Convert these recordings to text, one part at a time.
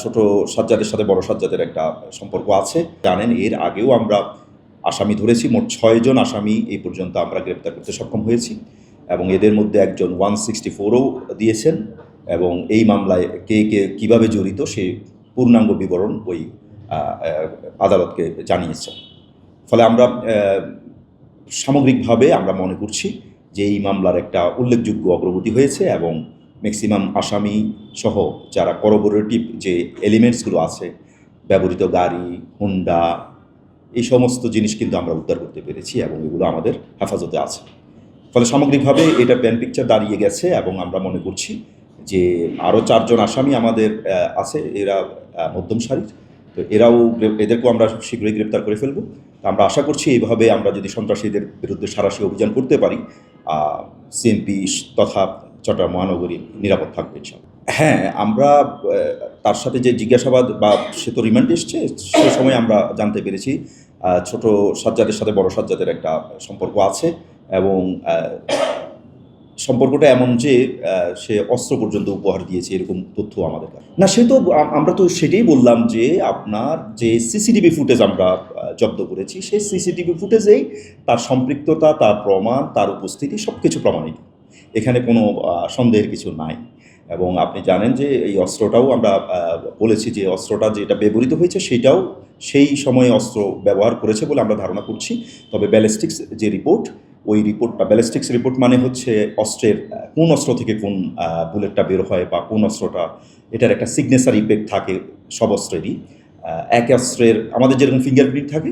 ছোট সাজ্জাদের সাথে, বড় সাজ্জাদের একটা সম্পর্ক আছে। জানেন, এর আগেও আমরা আসামি ধরেছি, মোট ছয়জন আসামি এই পর্যন্ত আমরা গ্রেপ্তার করতে সক্ষম হয়েছি এবং এদের মধ্যে একজন ওয়ান সিক্সটি ফোরও দিয়েছেন এবং এই মামলায় কে কে কীভাবে জড়িত সে পূর্ণাঙ্গ বিবরণ ওই আদালতকে জানিয়েছেন। ফলে আমরা সামগ্রিকভাবে আমরা মনে করছি যে এই মামলার একটা উল্লেখযোগ্য অগ্রগতি হয়েছে এবং ম্যাক্সিমাম আসামি সহ যারা করবোরেটিভ যে এলিমেন্টসগুলো আছে, ব্যবহৃত গাড়ি হুন্ডা এই সমস্ত জিনিস কিন্তু আমরা উদ্ধার করতে পেরেছি এবং এগুলো আমাদের হেফাজতে আছে। ফলে সামগ্রিকভাবে এটা প্যান পিকচার দাঁড়িয়ে গেছে এবং আমরা মনে করছি যে আরও চারজন আসামি আমাদের আছে, এরা মধ্যম সারির। তো এরাও এদেরকেও আমরা শীঘ্রই গ্রেপ্তার করে ফেলব। তো আমরা আশা করছি এইভাবে আমরা যদি সন্ত্রাসীদের বিরুদ্ধে সারাশি অভিযান করতে পারি সিএমপি তথা চট্টগ্রাম মহানগরী নিরাপদ থাকবে। হ্যাঁ আমরা তার সাথে যে জিজ্ঞাসাবাদ বা সে তো রিমান্ড এসছে, সে সময় আমরা জানতে পেরেছি ছোট সাজ্জাদের সাথে বড় সাজ্জাদের একটা সম্পর্ক আছে এবং সম্পর্কটা এমন যে সে অস্ত্র পর্যন্ত উপহার দিয়েছে এরকম তথ্য আমাদের না, সে তো আমরা তো সেটাই বললাম যে, আপনার যে সিসিটিভি ফুটেজ আমরা জব্দ করেছি, সেই সিসিটিভি ফুটেজেই তার সম্পৃক্ততা, তার প্রমাণ, তার উপস্থিতি সব কিছু প্রমাণিত এখানে কোনো সন্দেহের কিছু নাই। এবং আপনি জানেন যে এই অস্ত্রটাও আমরা বলেছি যে অস্ত্রটা যেটা ব্যবহৃত হয়েছে সেটাও সেই সময়ে অস্ত্র ব্যবহার করেছে বলে আমরা ধারণা করছি। তবে ব্যালিস্টিক্স যে রিপোর্ট ওই রিপোর্টটা ব্যালিস্টিক্স রিপোর্ট মানে হচ্ছে অস্ত্রের কোন অস্ত্র থেকে কোন বুলেটটা বের হয় বা কোন অস্ত্রটা, এটার একটা সিগনেচার ইফেক্ট থাকে সব অস্ত্রেরই। এক অস্ত্রের, আমাদের যেরকম ফিঙ্গারপ্রিন্ট থাকে,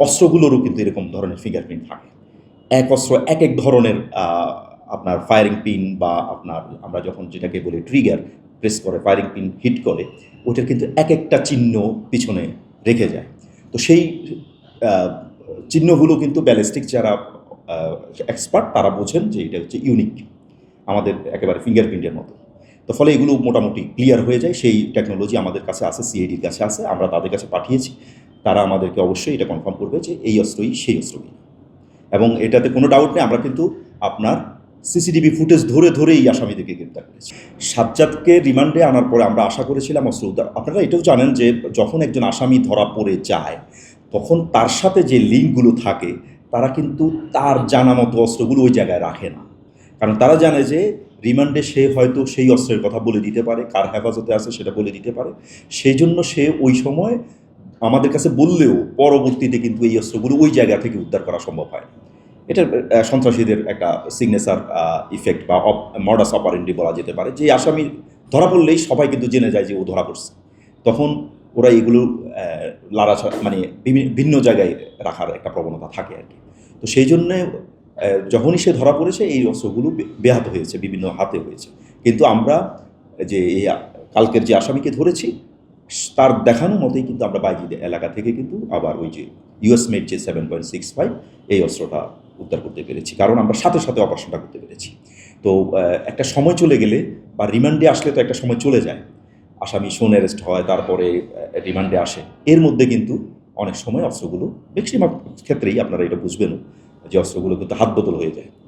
অস্ত্রগুলোরও কিন্তু এরকম ধরনের ফিঙ্গারপ্রিন্ট থাকে। এক অস্ত্র এক এক ধরনের আপনার ফায়ারিং পিন বা আপনার, আমরা যখন যেটাকে বলি ট্রিগার প্রেস করে ফায়ারিং পিন হিট করে, ওইটার কিন্তু এক একটা চিহ্ন পিছনে রেখে যায়। তো সেই চিহ্নগুলো কিন্তু ব্যালিস্টিক যারা এক্সপার্ট তারা বোঝেন যে এটা হচ্ছে ইউনিক আমাদের একেবারে ফিঙ্গারপ্রিন্টের মতো। তো ফলে এগুলো মোটামুটি ক্লিয়ার হয়ে যায়, সেই টেকনোলজি আমাদের কাছে আছে সিআইডির কাছে আছে আমরা তাদের কাছে পাঠিয়েছি, তারা আমাদেরকে অবশ্যই এটা কনফার্ম করবে যে এই অস্ত্রই সেই অস্ত্রই এবং এটাতে কোনো ডাউট নেই, আমরা কিন্তু আপনার সিসিটিভি ফুটেজ ধরে ধরেই আসামিদেরকে গ্রেপ্তার করেছে। সাজ্জাদকে রিমান্ডে আনার পরে আমরা আশা করেছিলাম অস্ত্র উদ্ধার আপনারা এটাও জানেন যে যখন একজন আসামি ধরা পড়ে যায়, তখন তার সাথে যে লিঙ্কগুলো থাকে, তারা কিন্তু তার জানা মতো অস্ত্রগুলো ওই জায়গায় রাখে না। কারণ তারা জানে যে রিমান্ডে সে হয়তো সেই অস্ত্রের কথা বলে দিতে পারে, কার হেফাজতে আছে সেটা বলে দিতে পারে। সেই জন্য সে ওই সময় আমাদের কাছে বললেও পরবর্তীতে কিন্তু এই অস্ত্রগুলো ওই জায়গা থেকে উদ্ধার করা সম্ভব হয়। এটা সন্ত্রাসীদের একটা সিগনেচার ইফেক্ট বা মর্ডাস অপারেন্ডি বলা যেতে পারে, যে আসামি ধরা পড়লেই সবাই কিন্তু জেনে যায় যে ও ধরা পড়ছে। তখন ওরা এগুলো লাড়া মানে ভিন্ন জায়গায় রাখার একটা প্রবণতা থাকে আর কি। তো সেই জন্যে যখনই সে ধরা পড়েছে, এই অস্ত্রগুলো বে- বেহাত হয়েছে, বিভিন্ন হাতে হয়েছে। কিন্তু আমরা যে এই কালকের যে আসামিকে ধরেছি তার দেখানো মতোই কিন্তু আমরা বাইজি এলাকা থেকে কিন্তু আবার ওই যে ইউএস মেড যে সেভেন পয়েন্ট সিক্স ফাইভ এই অস্ত্রটা উদ্ধার করতে পেরেছি। কারণ আমরা সাথে সাথে অপারেশনটা করতে পেরেছি। তো একটা সময় চলে গেলে বা রিমান্ডে আসলে তো একটা সময় চলে যায়। আসামি শোন অ্যারেস্ট হয়, তারপরে রিমান্ডে আসে। এর মধ্যে কিন্তু অনেক সময় অস্ত্রগুলো ম্যাক্সিমাম ক্ষেত্রেই আপনারা এটা বুঝবেনও যে অস্ত্রগুলো কিন্তু হাত বদল হয়ে যায়।